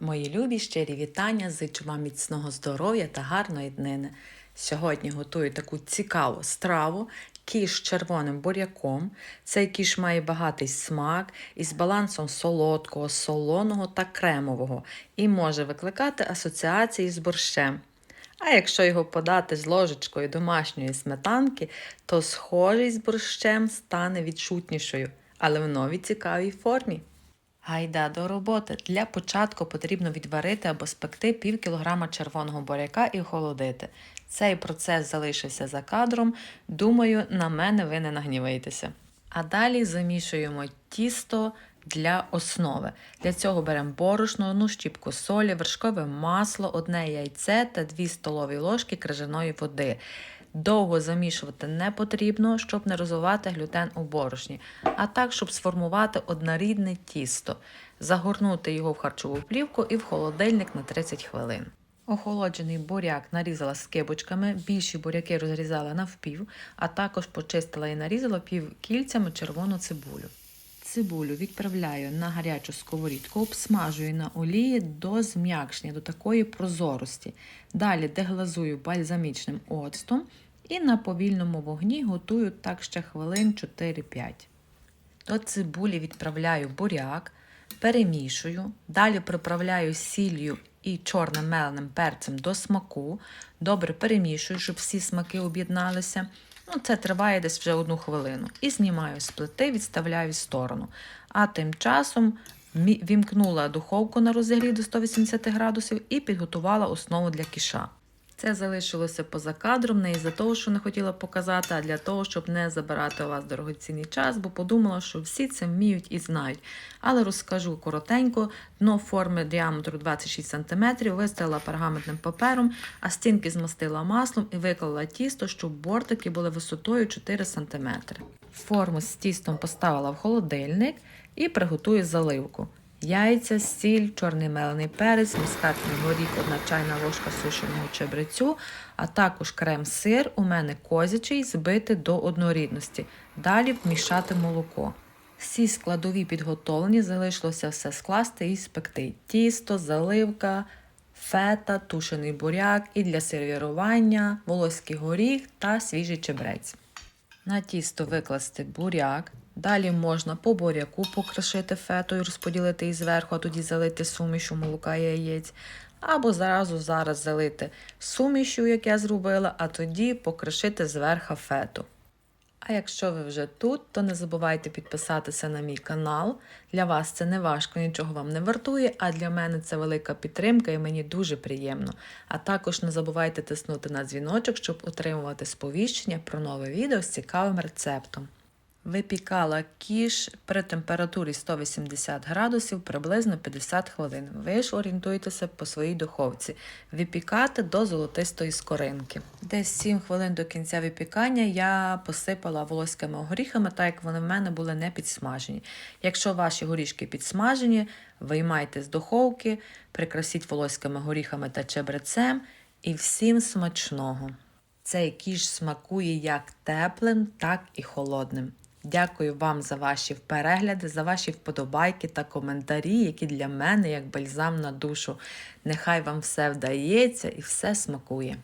Мої любі щирі вітання, зичу вам міцного здоров'я та гарної днини. Сьогодні готую таку цікаву страву кіш з червоним буряком. Цей кіш має багатий смак із балансом солодкого, солоного та кремового і може викликати асоціації з борщем. А якщо його подати з ложечкою домашньої сметанки, то схожість з борщем стане відчутнішою, але в новій цікавій формі. Гайда до роботи. Для початку потрібно відварити або спекти пів кілограма червоного буряка і охолодити. Цей процес залишився за кадром. Думаю, на мене ви не нагніваєтеся. А далі замішуємо тісто для основи. Для цього беремо борошно, одну щіпку солі, вершкове масло, одне яйце та 2 столові ложки крижаної води. Довго замішувати не потрібно, щоб не розвивати глютен у борошні, а так, щоб сформувати однорідне тісто, загорнути його в харчову плівку і в холодильник на 30 хвилин. Охолоджений буряк нарізала скибочками, більші буряки розрізала навпів, а також почистила і нарізала пів кільцями червону цибулю. Цибулю відправляю на гарячу сковорідку, обсмажую на олії до зм'якшення, до такої прозорості. Далі деглазую бальзамічним оцтом і на повільному вогні готую так ще хвилин 4-5. До цибулі відправляю буряк, перемішую, далі приправляю сіллю і чорним меленим перцем до смаку. Добре перемішую, щоб всі смаки об'єдналися. Ну, Це триває десь вже одну хвилину. І знімаю з плити, відставляю в сторону. А тим часом вімкнула духовку на розігрі до 180 градусів і підготувала основу для кіша. Це залишилося поза кадром, не із-за того, що не хотіла показати, а для того, щоб не забирати у вас дорогоцінний час, бо подумала, що всі це вміють і знають. Але розкажу коротенько: дно форми діаметру 26 см виставила пергаментним папером, а стінки змастила маслом і виклала тісто, щоб бортики були висотою 4 см. Форму з тістом поставила в холодильник і приготую заливку. Яйця, сіль, чорний мелений перець, мускатний горіх, одна чайна ложка сушеного чебрецю, а також крем-сир у мене козячий, збити до однорідності. Далі вмішати молоко. Всі складові підготовлені, залишилося все скласти і спекти. Тісто, заливка, фета, тушений буряк і для сервірування, волоський горіх та свіжий чебрець. На тісто викласти буряк. Далі можна по буряку покришити фетою, розподілити її зверху, а тоді залити сумішу молока і яєць. Або зразу зараз залити сумішу, як я зробила, а тоді покришити зверху фету. А якщо ви вже тут, то не забувайте підписатися на мій канал. Для вас це не важко, нічого вам не вартує, а для мене це велика підтримка і мені дуже приємно. А також не забувайте тиснути на дзвіночок, щоб отримувати сповіщення про нове відео з цікавим рецептом. Випікала кіш при температурі 180 градусів приблизно 50 хвилин. Ви ж орієнтуйтеся по своїй духовці. Випікати до золотистої скоринки. Десь 7 хвилин до кінця випікання я посипала волоськими горіхами, так як вони в мене були не підсмажені. Якщо ваші горішки підсмажені, виймайте з духовки, прикрасіть волоськими горіхами та чебрецем і всім смачного. Цей кіш смакує як теплим, так і холодним. Дякую вам за ваші перегляди, за ваші вподобайки та коментарі, які для мене як бальзам на душу. Нехай вам все вдається і все смакує.